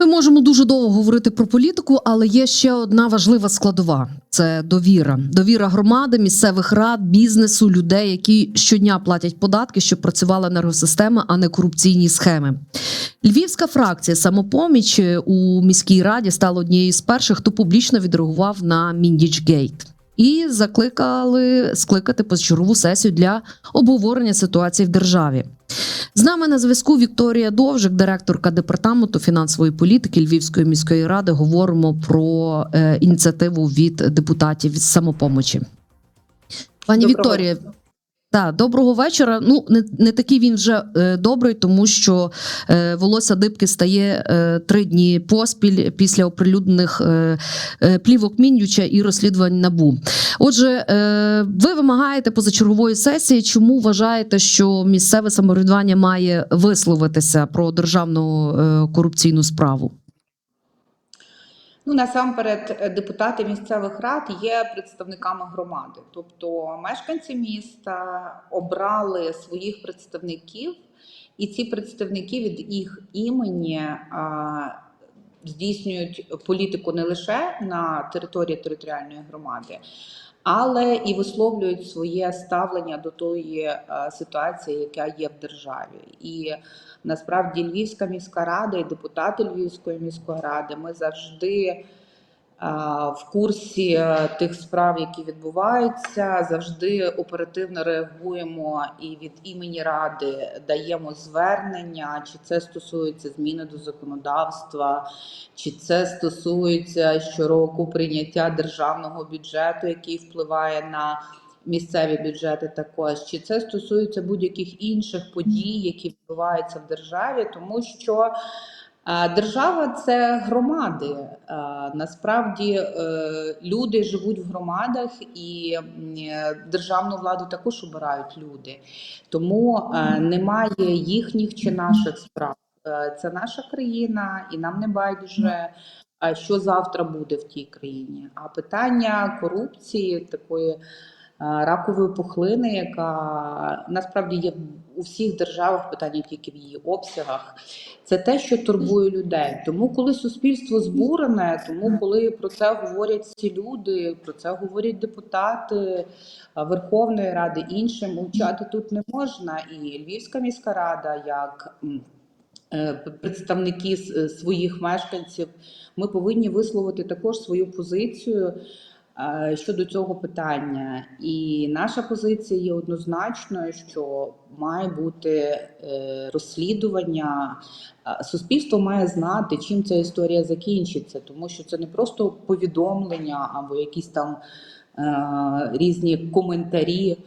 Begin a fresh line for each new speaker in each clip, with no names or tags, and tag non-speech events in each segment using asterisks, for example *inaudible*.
Ми можемо дуже довго говорити про політику, але є ще одна важлива складова: це довіра. Довіра громади, місцевих рад, бізнесу, людей, які щодня платять податки, щоб працювала енергосистема, а не корупційні схеми. Львівська фракція самопоміч у міській раді стала однією з перших, хто публічно відреагував на Міндічгейт. І закликали скликати позачергову сесію для обговорення ситуації в державі. З нами на зв'язку Вікторія Довжик, директорка департаменту фінансової політики Львівської міської ради. Говоримо про е, ініціативу від депутатів від самопомочі. Пані
Доброго
Вікторія, та доброго вечора. Ну не, не такий він вже е, добрий, тому що е, волосся дибки стає е, три дні поспіль після оприлюднених е, е, плівок Мінюча і розслідувань набу. Отже, е, ви вимагаєте позачергової сесії. Чому вважаєте, що місцеве самоврядування має висловитися про державну е, корупційну справу?
Ну, насамперед, е, депутати місцевих рад є представниками громади. Тобто мешканці міста обрали своїх представників, і ці представники від їх імені а, здійснюють політику не лише на території територіальної громади, але і висловлюють своє ставлення до тої е, ситуації, яка є в державі. І насправді Львівська міська рада і депутати Львівської міської ради ми завжди в курсі е, тих справ, які відбуваються, завжди оперативно реагуємо і від імені ради даємо звернення, чи це стосується зміни до законодавства, чи це стосується щороку прийняття державного бюджету, який впливає на місцеві бюджети також, чи це стосується будь-яких інших подій, які відбуваються в державі, тому що е, держава це громади. Е, Насправді е, люди живуть в громадах, і державну владу також обирають люди. Тому немає їхніх чи наших справ. Це наша країна, і нам не байдуже. а Що завтра буде в тій країні? А питання корупції, такої ракової пухлини, яка насправді є у всіх державах, питання тільки в її обсягах, це те, що турбує людей. Тому, коли суспільство збурене, тому коли про це говорять ці люди, про це говорять депутати Верховної Ради, іншим мовчати тут не можна. І Львівська міська рада, як е, представники е, своїх мешканців, ми повинні висловити також свою позицію е, щодо цього питання. І наша позиція є однозначною, що має бути е, розслідування. Е, Суспільство має знати, чим ця історія закінчиться, тому що це не просто повідомлення або якісь там е, різні коментарі е,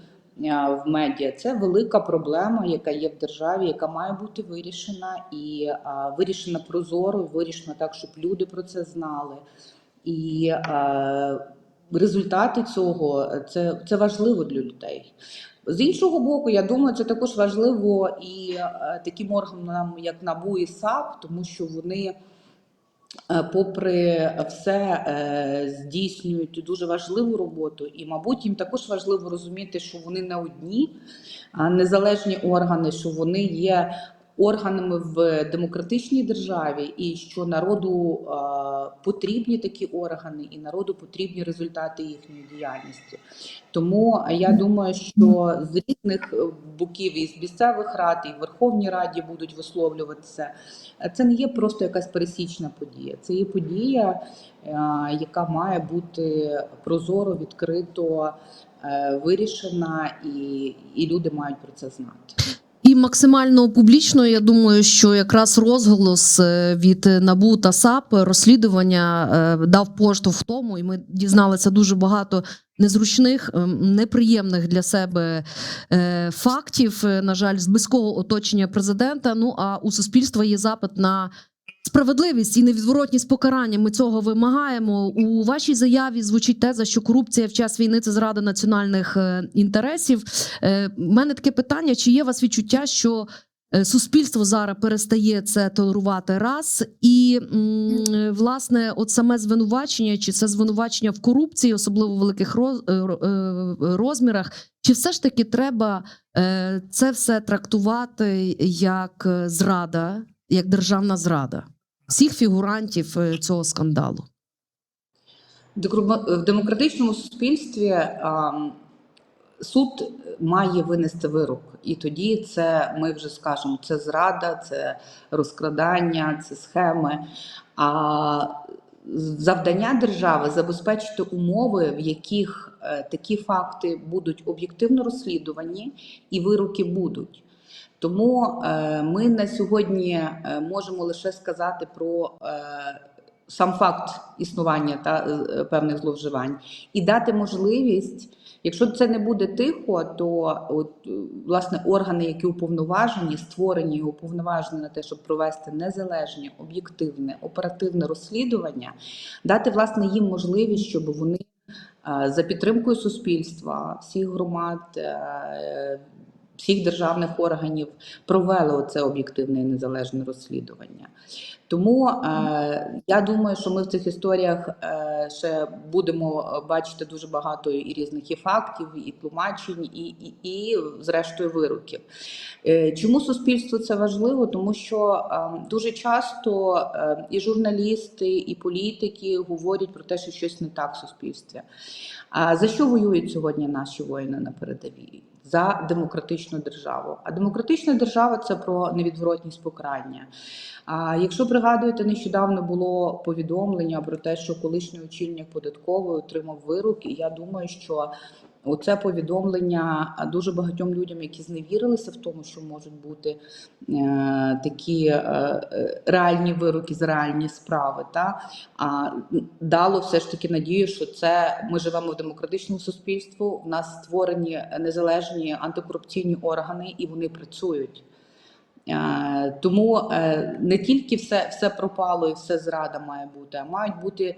в медіа. Це велика проблема, яка є в державі, яка має бути вирішена і е, вирішена прозоро, вирішена так, щоб люди про це знали. І е, результати цього це, це важливо для людей. З іншого боку, я думаю, це також важливо і е, таким органам, як НАБУ і САП, тому що вони, е, попри все, е, здійснюють дуже важливу роботу, і, мабуть, їм також важливо розуміти, що вони не одні, а незалежні органи, що вони є органами в демократичній державі, і що народу е, потрібні такі органи, і народу потрібні результати їхньої діяльності. Тому е, я думаю, що з різних е, боків і з місцевих рад, і в Верховній Раді будуть висловлюватися. Це не є просто якась пересічна подія. Це є подія, яка має бути прозоро, відкрито вирішена, і, і люди мають про це знати.
І максимально публічно, я думаю, що якраз розголос е, від НАБУ та САП розслідування е, дав поштовх в тому, і ми дізналися дуже багато незручних, ем, неприємних для себе е, фактів. На жаль, з близького оточення президента. Ну а у суспільства є запит на. Справедливість і невідворотність покарання. Ми цього вимагаємо. У вашій заяві звучить теза, що корупція в час війни це зрада національних е, інтересів. Е, У мене таке питання: чи є у вас відчуття, що е, суспільство зараз перестає це толерувати раз, і е, власне, от саме звинувачення, чи це звинувачення в корупції, особливо в великих роз, е, е, розмірах, чи все ж таки треба е, це все трактувати як е, зрада, як державна зрада? Всіх фігурантів е, цього скандалу.
В демократичному суспільстві суд має винести вирок, і тоді це ми вже скажемо: це зрада, це розкрадання, це схеми. А завдання держави забезпечити умови, в яких е, такі факти будуть об'єктивно розслідувані і вироки будуть. Тому е, ми на сьогодні е, можемо лише сказати про е, сам факт існування та певних зловживань і дати можливість, якщо це не буде тихо, то от власне органи, які уповноважені, створені і уповноважені на те, щоб провести незалежне, об'єктивне, оперативне розслідування, дати власне їм можливість, щоб вони за підтримкою суспільства, всіх громад. Всіх державних органів провели це об'єктивне і незалежне розслідування. Тому е, я думаю, що ми в цих історіях е, ще будемо бачити дуже багато і різних і фактів, і тлумачень, і, і, і зрештою вироків. Е, чому суспільству це важливо? Тому що е, дуже часто е, і журналісти, і політики говорять про те, що щось не так в суспільстві. А за що воюють сьогодні наші воїни на передовій? За демократичну державу. А демократична держава це про невідворотність покарання. А якщо пригадуєте, нещодавно було повідомлення про те, що колишній очільник податкової отримав вирок, і я думаю, що оце повідомлення дуже багатьом людям, які зневірилися в тому, що можуть бути е, такі е, е, реальні вироки за реальні справи, та а дало все ж таки надію, що це ми живемо в демократичному суспільстві. В нас створені незалежні антикорупційні органи, і вони працюють. Тому е, не тільки все, все пропало і все зрада має бути, а мають бути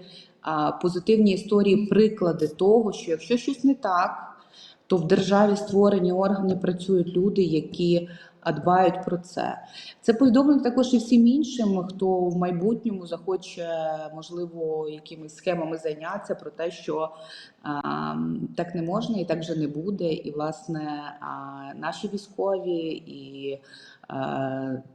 позитивні історії, приклади того, що якщо щось не так, то в державі створені органи працюють люди, які а, дбають про це. Це повідомлено також і всім іншим, хто в майбутньому захоче, можливо, якимись схемами зайнятися про те, що а, так не можна і так вже не буде. І, власне, а, наші військові і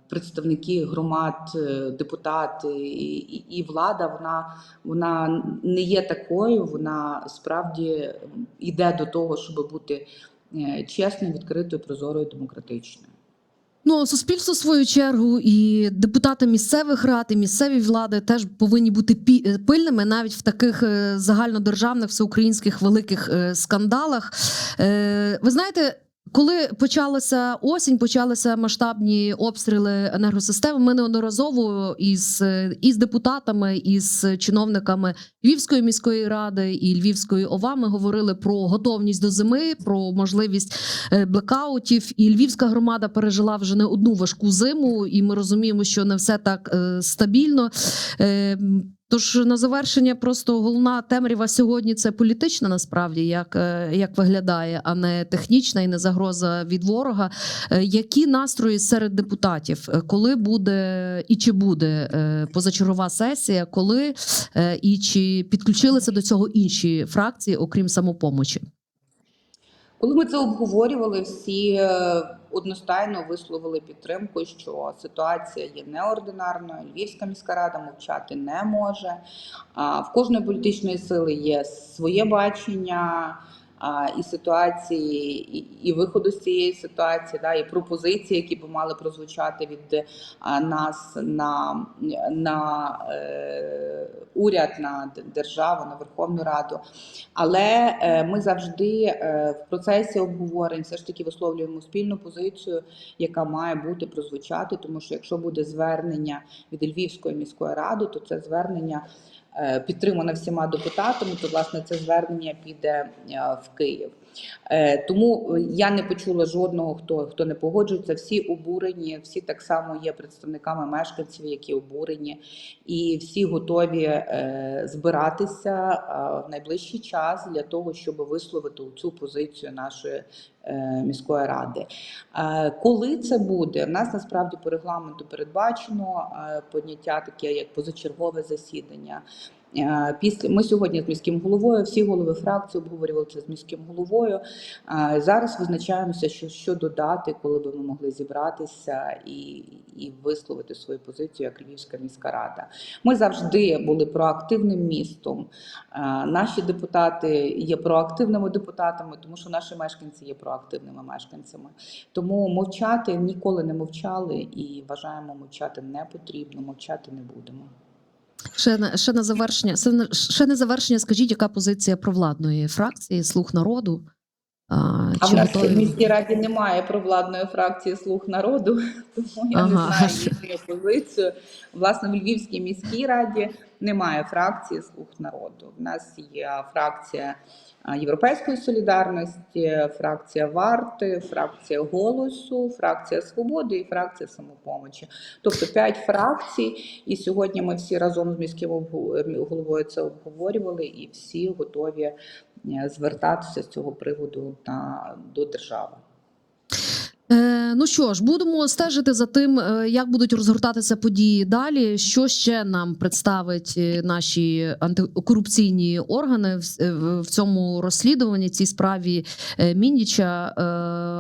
представники громад, е, депутати і, і, і влада, вона, вона не є такою, вона справді йде до того, щоб бути е, чесною, відкритою, прозорою, демократичною.
Ну, суспільство, в свою чергу, і депутати місцевих рад, і місцеві влади теж повинні бути е, пильними навіть в таких е, загальнодержавних всеукраїнських великих е, скандалах. Ви знаєте. Коли почалася осінь, почалися масштабні обстріли енергосистеми. Ми неодноразово із, е, із депутатами, із чиновниками Львівської міської ради і Львівської ОВА ми говорили про готовність до зими, про можливість е, блекаутів. І Львівська громада пережила вже не одну важку зиму, і ми розуміємо, що не все так е, стабільно. Тож на завершення, просто головна темрява сьогодні це політична, насправді, як, е, як виглядає, а не технічна і не загроза від ворога. Е, Які настрої серед депутатів? Е, Коли буде і чи буде позачергова сесія? Коли і чи підключилися до цього інші фракції, окрім самопомочі?
Коли ми це обговорювали, всі е, одностайно висловили підтримку, що ситуація є неординарною. Львівська міська рада мовчати не може. В кожної політичної сили є своє бачення. І ситуації, і, і виходу з цієї ситуації, да, і пропозиції, які б мали прозвучати від а, нас на, на е, уряд, на державу, на Верховну Раду. Але е, ми завжди е, в процесі обговорень все ж таки висловлюємо спільну позицію, яка має бути прозвучати, тому що якщо буде звернення від Львівської міської ради, то це звернення е, підтримане всіма депутатами, то власне це звернення піде е, в Київ. Е, Тому я не почула жодного, хто хто не погоджується. Всі обурені, всі так само є представниками мешканців, які обурені, і всі готові е, збиратися е, в найближчий час для того, щоб висловити цю позицію нашої е, міської ради. Е, Коли це буде? У нас насправді по регламенту передбачено е, поняття таке як позачергове засідання. Е, Після ми сьогодні з міським головою, всі голови фракції обговорювали це з міським головою. Е, Зараз визначаємося, що, що додати, коли би ми могли зібратися і, і висловити свою позицію як Львівська міська рада. Ми завжди були проактивним містом. Е, Наші депутати є проактивними депутатами, тому що наші мешканці є проактивними мешканцями. Тому мовчати ніколи не мовчали і вважаємо, мовчати не потрібно, мовчати не будемо.
Ще на ще на завершення. Ще на, завершення. Скажіть, яка позиція провладної фракції Слуг народу? А,
А в нас
готові?
в міській раді немає провладної фракції слуг народу, *laughs* тому я
Ага.
не знаю їхню позицію. Власне, в Львівській міській раді немає фракції слуг народу. В нас є фракція Європейської солідарності, фракція Варти, фракція Голосу, фракція Свободи і фракція самопомочі. Тобто п'ять фракцій. І сьогодні ми всі разом з міським головою це обговорювали, і всі готові е, звертатися з цього приводу на до держави.
Е, ну що ж, будемо стежити за тим, е, як будуть розгортатися події далі. Що ще нам представить е, наші антикорупційні органи в, цьому розслідуванні цій справі Міндіча.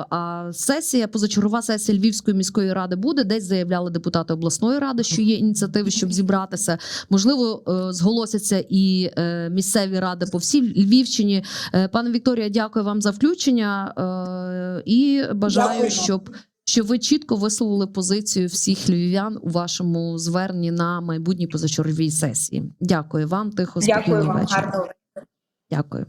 А сесія, позачергова сесія Львівської міської ради буде. Десь заявляли депутати обласної ради, що є ініціативи, щоб зібратися. Можливо, зголосяться і місцеві ради по всій Львівщині. Пане Вікторія, дякую вам за включення і бажаю. Щоб. Щоб ви чітко висловили позицію всіх львів'ян у вашому зверненні на майбутній позачерговій сесії. Дякую вам, тихо, спокійного
вам,
вечора. Дякую.